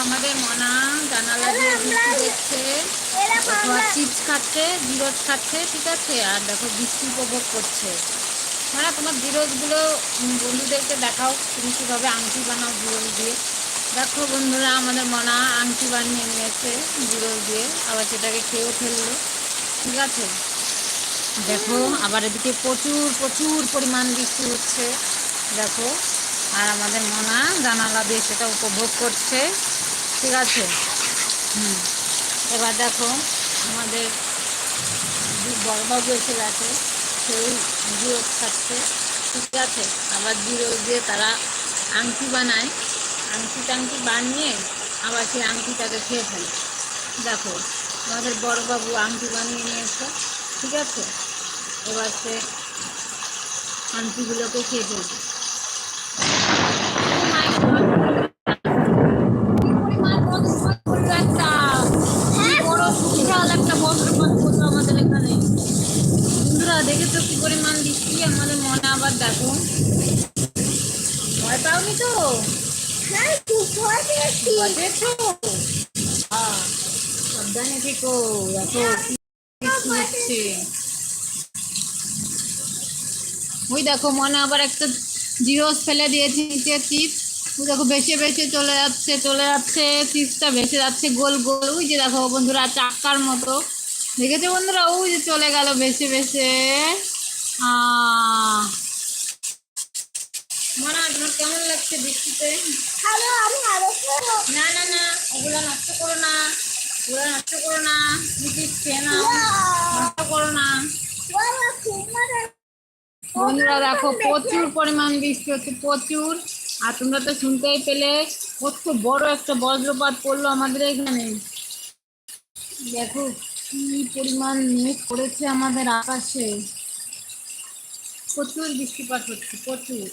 আমাদের মনা জানালা দিয়ে বৃষ্টি দেখছে অথবা চিপস খাচ্ছে জিরোজ খাচ্ছে ঠিক আছে? আর দেখো বৃষ্টি উপভোগ করছে। মানে তোমার জিরোজগুলো বন্ধুদেরকে দেখাও। তুমি কীভাবে আংটি বানাও জিরোজ দিয়ে? দেখো বন্ধুরা আমাদের মনা আংটি বানিয়ে নিয়েছে জিরোজ দিয়ে। আবার সেটাকে খেয়েও ফেলল। ঠিক আছে? দেখো আবার এদিকে প্রচুর প্রচুর পরিমাণ বৃষ্টি হচ্ছে। দেখো আর আমাদের মনা জানালা দিয়ে সেটা উপভোগ করছে। ঠিক আছে। হুম। এবার দেখো আমাদের বড়বাবু এসে গেছে, সেই জিরোজ খাচ্ছে। ঠিক আছে? আবার জিরোজ দিয়ে তারা আংটি বানায়, আংটি টাংটি বানিয়ে আবার সেই আংটিটাকে খেয়ে ফেলে। দেখো, আমাদের বড়বাবু আংটি বানিয়ে নিয়েছে ঠিক আছে? এবার সে আংটিগুলোকে খেয়ে ফেলবে। ভয় পাওনি তো? ভয় পেয়েছ। আহ, সাবধানে থেকো দেখো হচ্ছে? ওই দেখো মনে আবার একটা জিরোস ফেলে দিয়েছে নিচে চিপস। ওই দেখো ভেসে ভেসে চলে যাচ্ছে চলে যাচ্ছে চিপসটা ভেসে যাচ্ছে গোল গোল। ওই যে দেখো বন্ধুরা চাক্কার মতো। দেখেছ বন্ধুরা? ওই যে চলে গেল ভেসে ভেসে আহ কেমন লাগছে বৃষ্টিতে? না না না ওগুলো নষ্ট করো না। ওগুলো নষ্ট করো না। খেয়ে নষ্ট করো না। বন্ধুরা দেখো প্রচুর পরিমাণ বৃষ্টি হচ্ছে প্রচুর। আর তোমরা তো শুনতেই পেলে কত বড় একটা বজ্রপাত পড়ল আমাদের এখানে। দেখো কি পরিমাণ মেঘ পড়েছে আমাদের আকাশে। প্রচুর বৃষ্টিপাত হচ্ছে প্রচুর।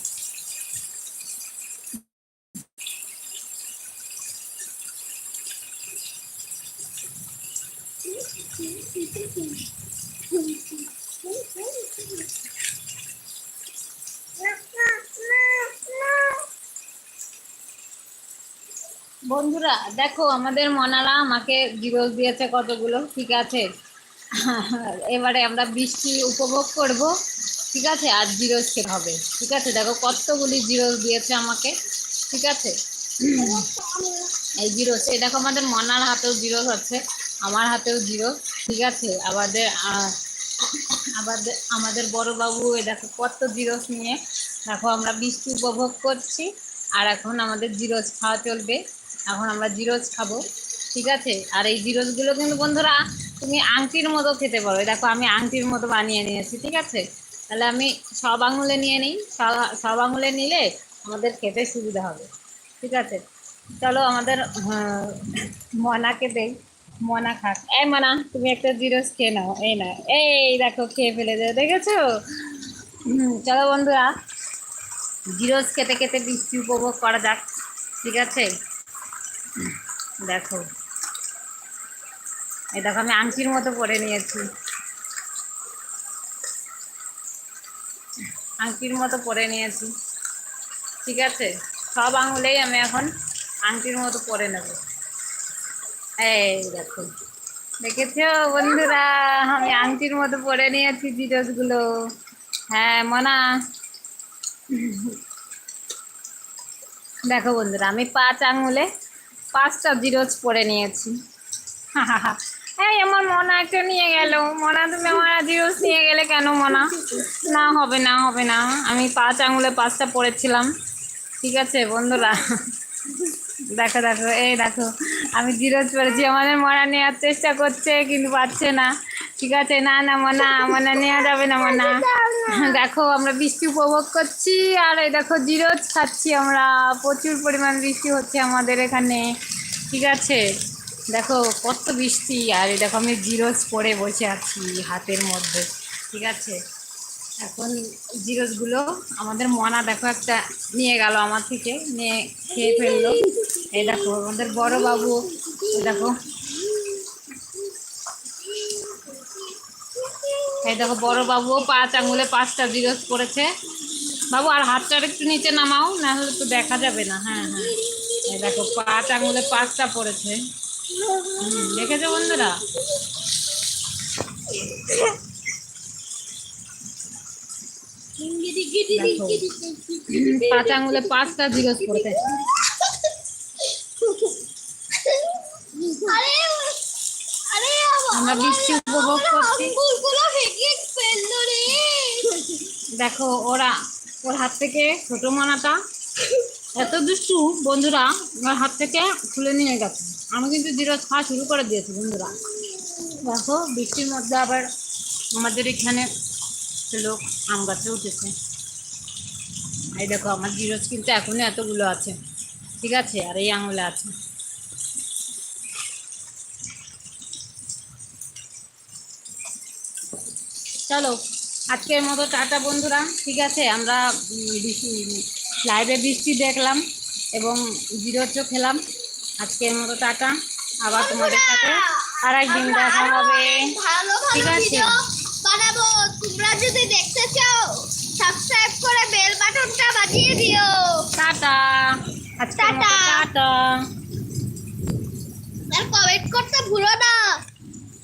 বন্ধুরা, দেখো আমাদের মনারা আমাকে জিরোজ দিয়েছে কতগুলো, ঠিক আছে? এবারে আমরা বৃষ্টি উপভোগ করব, ঠিক আছে? আর জিরোজ খেতে হবে, ঠিক আছে? দেখো কতগুলি জিরোজ দিয়েছে আমাকে, ঠিক আছে? এই জিরোজ এই দেখো আমাদের মনার হাতেও জিরোজ আছে আমার হাতেও জিরো ঠিক আছে আমাদের আমাদের আমাদের বড় বাবু এই দেখো কত জিরোস নিয়ে। দেখো আমরা বৃষ্টি উপভোগ করছি আর এখন আমাদের জিরোজ খাওয়া চলবে। এখন আমরা জিরোস খাব ঠিক আছে? আর এই জিরোজগুলো কিন্তু বন্ধুরা তুমি আংটির মতো খেতে পারো। দেখো আমি আংটির মতো বানিয়ে নিয়েছি ঠিক আছে? তাহলে আমি সব আঙুলে নিয়ে নিই। সব- আঙুলে নিলে আমাদের খেতে সুবিধা হবে ঠিক আছে? চলো আমাদের আহ, মনাকে দেই। মনা খাক। এই মনা, তুমি একটা জিরোস খেয়ে নাও, এই না এই দেখো, খেয়ে ফেলে দেবে, দেখেছ? চলো বন্ধুরা, জিরোস খেতে খেতে বৃষ্টি উপভোগ করা যাক, ঠিক আছে? দেখো। এই দেখো, আমি আংটির মতো পরে নিয়েছি। আংটির মতো পরে নিয়েছি, ঠিক আছে? সব আঙুলেই আমি এখন আংটির মতো পরে নেব। এই দেখো। দেখেছ বন্ধুরা? আমি আংটির মতো পরে নিয়েছি জিরোসগুলো হ্যাঁ মনা। দেখো বন্ধুরা, আমি পাঁচ আঙুলে পাঁচটা জিরোজ পরে নিয়েছি। এই আমার মনা একটা নিয়ে গেল। মনা, তুমি আমার জিরোজ নিয়ে গেলে কেন মনা? না, হবে না হবে না। আমি পাঁচ আঙুলে পাঁচটা পড়েছিলাম ঠিক আছে বন্ধুরা? দেখো দেখো, এই দেখো। আমি জিরোজ পড়েছি আমাদের মনা নেওয়ার চেষ্টা করছে, কিন্তু পাচ্ছে না। ঠিক আছে, না না, মনা মনা, নেওয়া যাবে না, মনা। দেখো, আমরা বৃষ্টি উপভোগ করছি, আর এই দেখো, জিরোজ খাচ্ছি আমরা। প্রচুর পরিমাণ বৃষ্টি হচ্ছে আমাদের এখানে। ঠিক আছে? দেখো, কত বৃষ্টি, আর এই দেখো, আমি জিরোজ পরে বসে আছি হাতের মধ্যে। ঠিক আছে? এখন জিরোসগুলো আমাদের মনা দেখো একটা নিয়ে গেল আমার থেকে, নিয়ে খেয়ে ফেলল। এই দেখো, আমাদের বড় বাবু দেখো। এই দেখো, বড় বাবু পাঁচ আঙুলে পাঁচটা জিরোস পড়েছে। বাবু, আর হাতটা একটু নিচে নামাও, না হলে তো দেখা যাবে না। হ্যাঁ হ্যাঁ। এই দেখো পাঁচ আঙুলে পাঁচটা পড়েছে। দেখেছ বন্ধুরা। পাঁচ আঙুলে পাঁচটা আরে আরে আমরা বৃষ্টি উপভোগ করছি। দেখো ওরা ওর হাত থেকে ছোট মানাটা এত দুষ্টু বন্ধুরা ওর হাত থেকে খুলে নিয়ে গেছে। আমি কিন্তু জিরোস খাওয়া শুরু করে দিয়েছি বন্ধুরা। দেখো বৃষ্টির মধ্যে আবার আমাদের এখানে লোক আম গাছে উঠেছে। এই দেখো আমার জিরোস কিন্তু এখনও এতগুলো আছে ঠিক আছে? আর এই আঙুলে আছে। চলো আজকের মতো টাটা বন্ধুরা ঠিক আছে? আমরা লাইভে বৃষ্টি দেখলাম এবং জিরোচও খেলাম। আজকের মতো টাটা আবার তোমাদের সাথে আর একদিন দেখা হবে। ঠিক আছে। যদি দেখতে চাও সাবস্ক্রাইব করে বেল বাটনটা বাজিয়ে দিও। টাটা। টাটা। টাটা। আর কমেন্ট করতে ভুলো না।